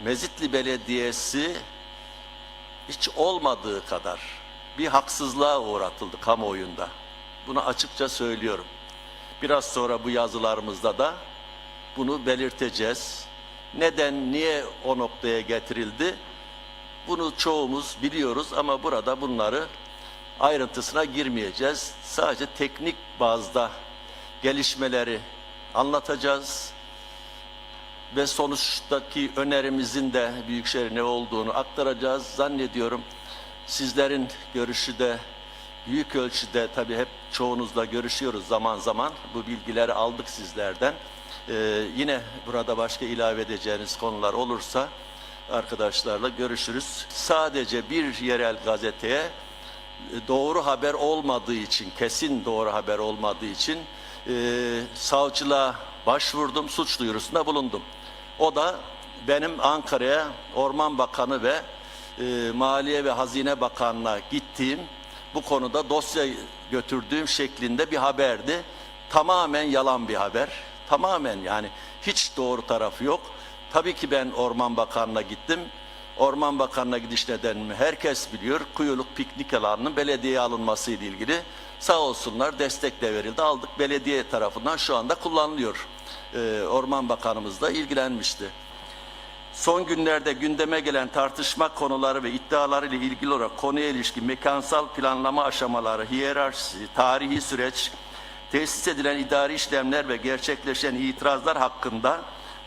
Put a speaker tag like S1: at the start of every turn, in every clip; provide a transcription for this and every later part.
S1: Mezitli Belediyesi hiç olmadığı kadar bir haksızlığa uğratıldı kamuoyunda. Bunu açıkça söylüyorum. Biraz sonra bu yazılarımızda da bunu belirteceğiz. Neden, niye o noktaya getirildi? Bunu çoğumuz biliyoruz ama burada bunları ayrıntısına girmeyeceğiz. Sadece teknik bazda gelişmeleri anlatacağız ve sonuçtaki önerimizin de Büyükşehir ne olduğunu aktaracağız. Zannediyorum sizlerin görüşü de büyük ölçüde tabii hep çoğunuzla görüşüyoruz zaman zaman. Bu bilgileri aldık sizlerden. Ee, yine burada başka ilave edeceğiniz konular olursa arkadaşlarla görüşürüz. Sadece bir yerel gazeteye e, doğru haber olmadığı için, kesin doğru haber olmadığı için e, savcılığa başvurdum, suç duyurusunda bulundum. O da benim Ankara'ya Orman Bakanı ve e, Maliye ve Hazine Bakanlığı'na gittiğim bu konuda dosya götürdüğüm şeklinde bir haberdi. Tamamen yalan bir haber. Tamamen yani hiç doğru tarafı yok. Tabii ki ben Orman Bakanlığı'na gittim. Orman Bakanlığı'na gidiş nedenimi herkes biliyor. Kuyuluk piknik alanının belediyeye alınması ile ilgili sağ olsunlar destek de verildi. Aldık belediye tarafından şu anda kullanılıyor. Ee, Orman Bakanımız da ilgilenmişti. Son günlerde gündeme gelen tartışma konuları ve iddiaları ile ilgili olarak konuya ilişkin mekansal planlama aşamaları, hiyerarşisi, tarihi süreç, tesis edilen idari işlemler ve gerçekleşen itirazlar hakkında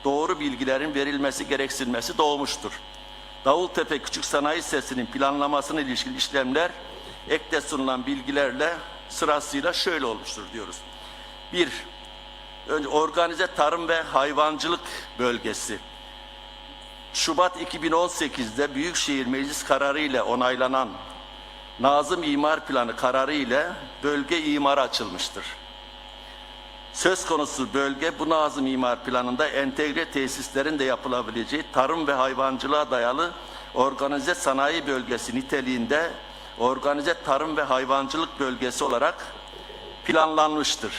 S1: doğru bilgilerin verilmesi gereksinmesi doğmuştur. Davultepe Küçük Sanayi Sitesi'nin planlamasına ilişkin işlemler ekte sunulan bilgilerle sırasıyla şöyle olmuştur diyoruz. Bir, önce organize tarım ve hayvancılık bölgesi. Şubat 2018'de Büyükşehir Meclis kararı ile onaylanan Nazım İmar Planı kararı ile bölge imara açılmıştır. Söz konusu bölge bu Nazım İmar Planı'nda entegre tesislerin de yapılabileceği tarım ve hayvancılığa dayalı organize sanayi bölgesi niteliğinde organize tarım ve hayvancılık bölgesi olarak planlanmıştır.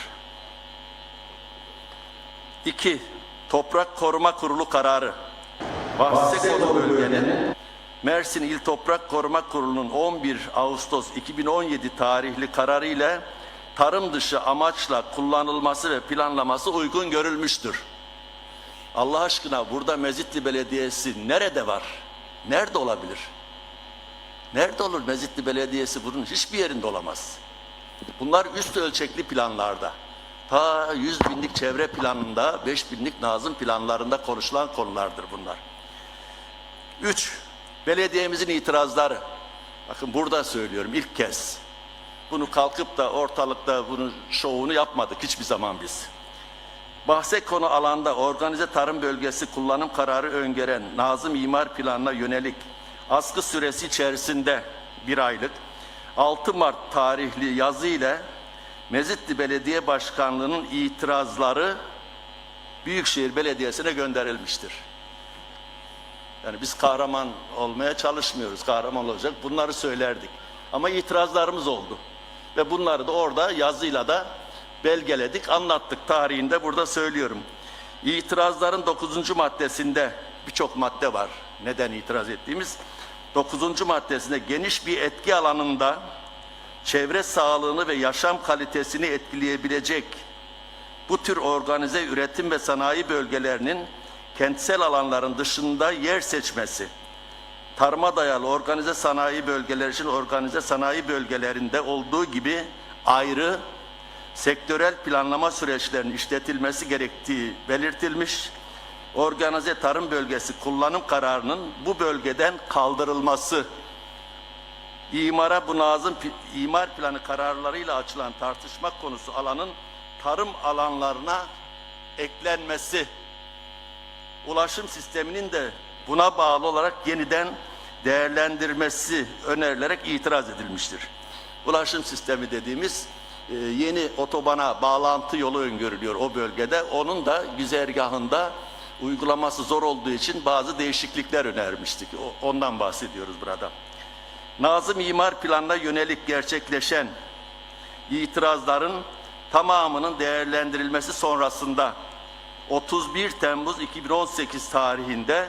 S1: 2. Toprak Koruma Kurulu kararı. Bahse konu bölgenin Mersin İl Toprak Koruma Kurulu'nun 11 Ağustos 2017 tarihli kararı ile tarım dışı amaçla kullanılması ve planlaması uygun görülmüştür. Allah aşkına burada Mezitli Belediyesi nerede var? Nerede olabilir? Nerede olur Mezitli Belediyesi bunun hiçbir yerinde olamaz. Bunlar üst ölçekli planlarda. Ta 100 binlik çevre planında, 5 binlik nazım planlarında konuşulan konulardır bunlar. 3. Belediyemizin itirazları. Bakın burada söylüyorum ilk kez. Bunu kalkıp da ortalıkta bunun şovunu yapmadık hiçbir zaman biz. Bahse konu alanda organize tarım bölgesi kullanım kararı öngören Nazım İmar Planı'na yönelik askı süresi içerisinde bir aylık 6 Mart tarihli yazı ile Mezitli Belediye Başkanlığı'nın itirazları Büyükşehir Belediyesi'ne gönderilmiştir. Yani biz kahraman olmaya çalışmıyoruz. Kahraman olacak. Bunları söylerdik. Ama itirazlarımız oldu. Ve bunları da orada yazıyla da belgeledik, anlattık. Tarihinde burada söylüyorum. İtirazların 9. maddesinde birçok madde var. Neden itiraz ettiğimiz? 9. maddesinde geniş bir etki alanında çevre sağlığını ve yaşam kalitesini etkileyebilecek bu tür organize üretim ve sanayi bölgelerinin kentsel alanların dışında yer seçmesi, tarıma dayalı organize sanayi bölgeleri için organize sanayi bölgelerinde olduğu gibi ayrı sektörel planlama süreçlerinin işletilmesi gerektiği belirtilmiş. Organize tarım bölgesi kullanım kararının bu bölgeden kaldırılması, imara bu nazım imar planı kararlarıyla açılan tartışma konusu alanın tarım alanlarına eklenmesi ulaşım sisteminin de buna bağlı olarak yeniden değerlendirmesi önerilerek itiraz edilmiştir. Ulaşım sistemi dediğimiz e, yeni otobana bağlantı yolu öngörülüyor o bölgede. Onun da güzergahında uygulaması zor olduğu için bazı değişiklikler önermiştik. Ondan bahsediyoruz burada. Nazım İmar Planı'na yönelik gerçekleşen itirazların tamamının değerlendirilmesi sonrasında 31 Temmuz 2018 tarihinde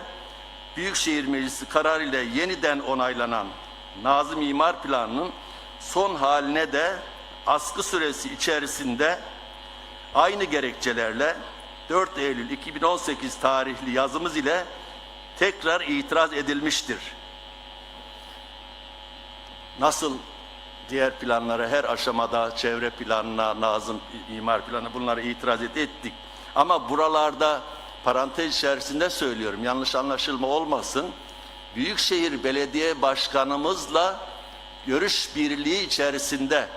S1: Büyükşehir Meclisi kararı ile yeniden onaylanan Nazım İmar Planı'nın son haline de askı süresi içerisinde aynı gerekçelerle 4 Eylül 2018 tarihli yazımız ile tekrar itiraz edilmiştir. Nasıl diğer planlara her aşamada çevre planına, Nazım imar planına bunlara itiraz et- ettik. Ama buralarda parantez içerisinde söylüyorum yanlış anlaşılma olmasın. Büyükşehir Belediye Başkanımızla görüş birliği içerisinde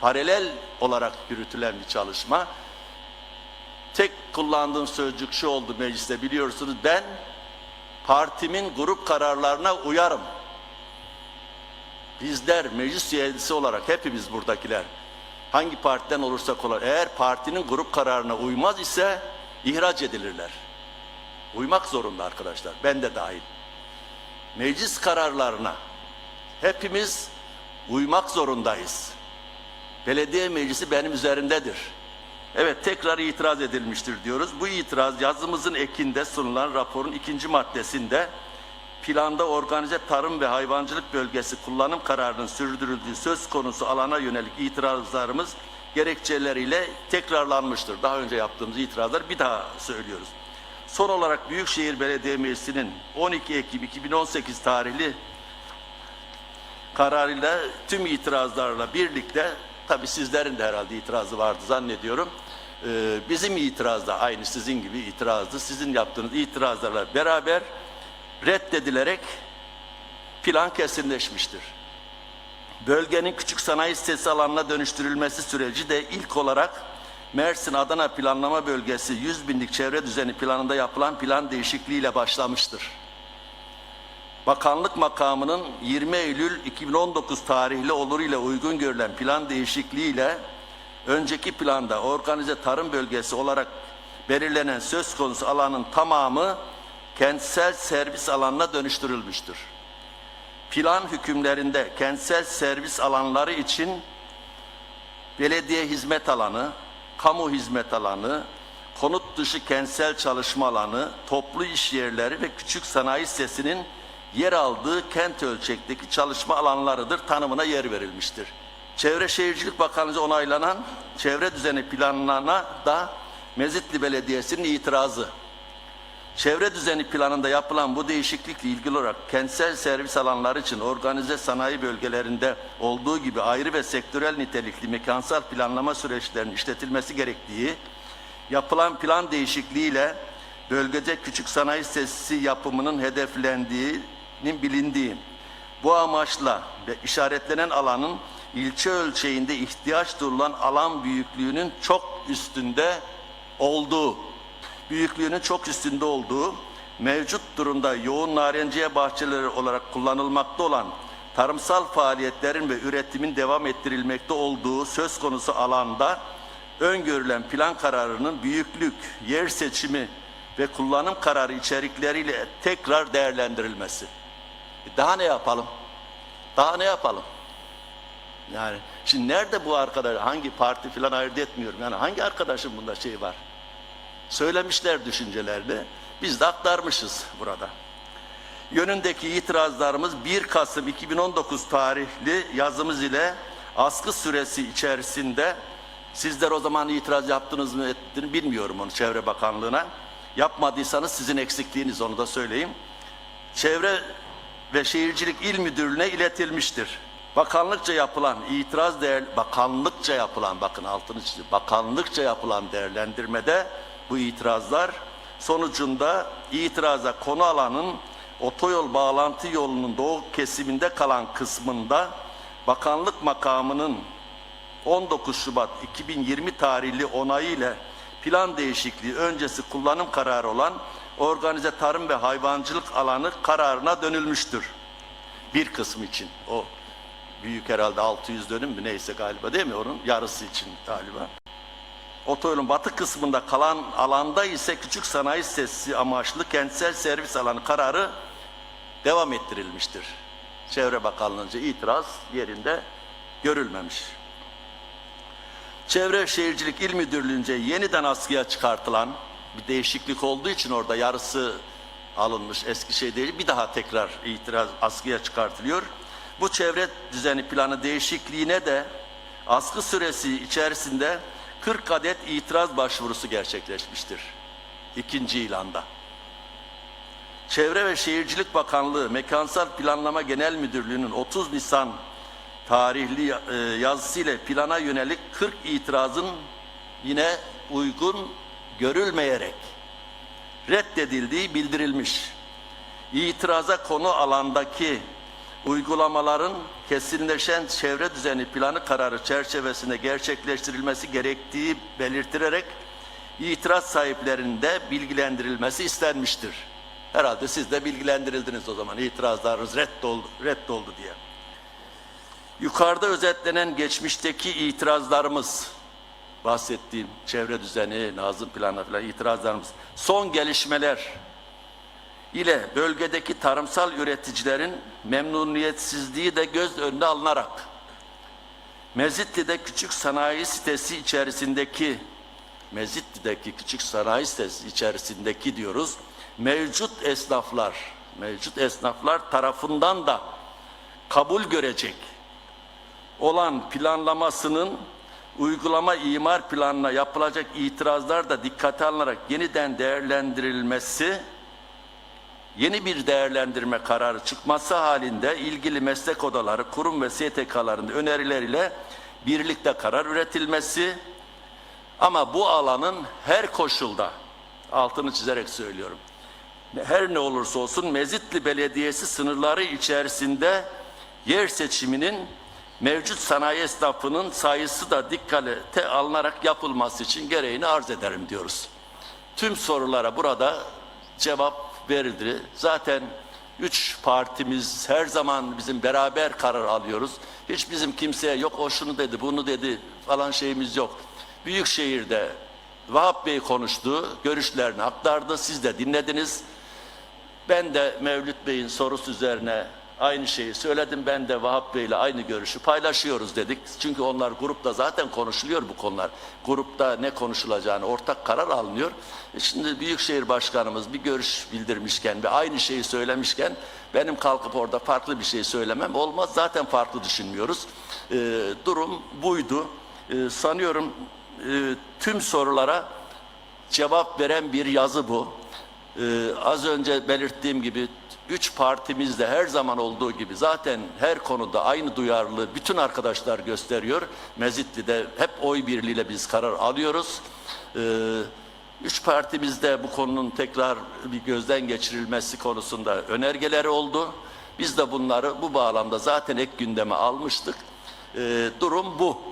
S1: paralel olarak yürütülen bir çalışma. Tek kullandığım sözcük şu oldu mecliste biliyorsunuz ben partimin grup kararlarına uyarım. Bizler meclis üyesi olarak hepimiz buradakiler hangi partiden olursak olalım eğer partinin grup kararına uymaz ise ihraç edilirler. Uymak zorunda arkadaşlar ben de dahil. Meclis kararlarına hepimiz uymak zorundayız. Belediye meclisi benim üzerimdedir. Evet tekrar itiraz edilmiştir diyoruz. Bu itiraz yazımızın ekinde sunulan raporun ikinci maddesinde planda organize tarım ve hayvancılık bölgesi kullanım kararının sürdürüldüğü söz konusu alana yönelik itirazlarımız gerekçeleriyle tekrarlanmıştır. Daha önce yaptığımız itirazlar bir daha söylüyoruz. Son olarak Büyükşehir Belediye Meclisi'nin 12 Ekim 2018 tarihli kararıyla tüm itirazlarla birlikte tabi sizlerin de herhalde itirazı vardı zannediyorum. Bizim itiraz da aynı sizin gibi itirazdı. Sizin yaptığınız itirazlarla beraber reddedilerek plan kesinleşmiştir. Bölgenin küçük sanayi sitesi alanına dönüştürülmesi süreci de ilk olarak Mersin Adana Planlama Bölgesi 100 binlik çevre düzeni planında yapılan plan değişikliğiyle başlamıştır. Bakanlık makamının 20 Eylül 2019 tarihli oluruyla uygun görülen plan değişikliğiyle önceki planda organize tarım bölgesi olarak belirlenen söz konusu alanın tamamı kentsel servis alanına dönüştürülmüştür. Plan hükümlerinde kentsel servis alanları için belediye hizmet alanı, kamu hizmet alanı, konut dışı kentsel çalışma alanı, toplu iş yerleri ve küçük sanayi sitesinin yer aldığı kent ölçekteki çalışma alanlarıdır tanımına yer verilmiştir. Çevre Şehircilik Bakanlığı'nca onaylanan çevre düzeni planlarına da Mezitli Belediyesi'nin itirazı. Çevre düzeni planında yapılan bu değişiklikle ilgili olarak kentsel servis alanları için organize sanayi bölgelerinde olduğu gibi ayrı ve sektörel nitelikli mekansal planlama süreçlerinin işletilmesi gerektiği, yapılan plan değişikliğiyle bölgede küçük sanayi sitesi yapımının hedeflendiğinin bilindiği, bu amaçla ve işaretlenen alanın ilçe ölçeğinde ihtiyaç duyulan alan büyüklüğünün çok üstünde olduğu, büyüklüğünün çok üstünde olduğu, mevcut durumda yoğun narenciye bahçeleri olarak kullanılmakta olan tarımsal faaliyetlerin ve üretimin devam ettirilmekte olduğu söz konusu alanda öngörülen plan kararının büyüklük, yer seçimi ve kullanım kararı içerikleriyle tekrar değerlendirilmesi. Daha ne yapalım? Daha ne yapalım? Yani şimdi nerede bu arkadaş? Hangi parti falan ayırt etmiyorum. Yani hangi arkadaşın bunda şey var? Söylemişler düşüncelerini. Biz de aktarmışız burada. Yönündeki itirazlarımız 1 Kasım 2019 tarihli yazımız ile askı süresi içerisinde sizler o zaman itiraz yaptınız mı ettiniz bilmiyorum onu Çevre Bakanlığı'na. Yapmadıysanız sizin eksikliğiniz onu da söyleyeyim. Çevre ve Şehircilik İl Müdürlüğü'ne iletilmiştir. Bakanlıkça yapılan itiraz değer bakanlıkça yapılan bakın altını çiziyorum. Bakanlıkça yapılan değerlendirmede bu itirazlar sonucunda itiraza konu alanın otoyol bağlantı yolunun doğu kesiminde kalan kısmında bakanlık makamının 19 Şubat 2020 tarihli onayı ile plan değişikliği öncesi kullanım kararı olan organize tarım ve hayvancılık alanı kararına dönülmüştür. Bir kısmı için o büyük herhalde 600 dönüm mü neyse galiba değil mi onun yarısı için galiba. Otoyolun batı kısmında kalan alanda ise küçük sanayi sitesi amaçlı kentsel servis alanı kararı devam ettirilmiştir. Çevre Bakanlığı'nca itiraz yerinde görülmemiş. Çevre Şehircilik İl Müdürlüğü'nce yeniden askıya çıkartılan bir değişiklik olduğu için orada yarısı alınmış eski şey değil. Bir daha tekrar itiraz askıya çıkartılıyor. Bu çevre düzeni planı değişikliğine de askı süresi içerisinde 40 adet itiraz başvurusu gerçekleşmiştir. İkinci ilanda. Çevre ve Şehircilik Bakanlığı Mekansal Planlama Genel Müdürlüğü'nün 30 Nisan tarihli e, yazısıyla plana yönelik 40 itirazın yine uygun görülmeyerek reddedildiği bildirilmiş. İtiraza konu alandaki uygulamaların kesinleşen çevre düzeni planı kararı çerçevesinde gerçekleştirilmesi gerektiği belirtilerek itiraz sahiplerinin de bilgilendirilmesi istenmiştir. Herhalde siz de bilgilendirildiniz o zaman itirazlarınız reddoldu, reddoldu diye. Yukarıda özetlenen geçmişteki itirazlarımız, bahsettiğim çevre düzeni, nazım planı falan itirazlarımız, son gelişmeler ile bölgedeki tarımsal üreticilerin memnuniyetsizliği de göz önüne alınarak Mezitli'de küçük sanayi sitesi içerisindeki Mezitli'deki küçük sanayi sitesi içerisindeki diyoruz mevcut esnaflar mevcut esnaflar tarafından da kabul görecek olan planlamasının uygulama imar planına yapılacak itirazlar da dikkate alınarak yeniden değerlendirilmesi yeni bir değerlendirme kararı çıkması halinde ilgili meslek odaları, kurum ve STK'ların önerileriyle birlikte karar üretilmesi ama bu alanın her koşulda altını çizerek söylüyorum. Her ne olursa olsun Mezitli Belediyesi sınırları içerisinde yer seçiminin mevcut sanayi esnafının sayısı da dikkate alınarak yapılması için gereğini arz ederim diyoruz. Tüm sorulara burada cevap verildi. Zaten üç partimiz her zaman bizim beraber karar alıyoruz. Hiç bizim kimseye yok o şunu dedi bunu dedi falan şeyimiz yok. Büyükşehir'de Vahap Bey konuştu, görüşlerini aktardı. Siz de dinlediniz. Ben de Mevlüt Bey'in sorusu üzerine aynı şeyi söyledim. Ben de Vahap Bey'le aynı görüşü paylaşıyoruz dedik. Çünkü onlar grupta zaten konuşuluyor bu konular. Grupta ne konuşulacağını ortak karar alınıyor. E Şimdi Büyükşehir Başkanımız bir görüş bildirmişken ve aynı şeyi söylemişken benim kalkıp orada farklı bir şey söylemem olmaz. Zaten farklı düşünmüyoruz. E, durum buydu. E, sanıyorum e, tüm sorulara cevap veren bir yazı bu. Ee, az önce belirttiğim gibi üç partimiz de her zaman olduğu gibi zaten her konuda aynı duyarlılığı bütün arkadaşlar gösteriyor. Mezitli'de hep oy birliğiyle biz karar alıyoruz. Ee, üç partimiz de bu konunun tekrar bir gözden geçirilmesi konusunda önergeleri oldu. Biz de bunları bu bağlamda zaten ek gündeme almıştık. Ee, durum bu.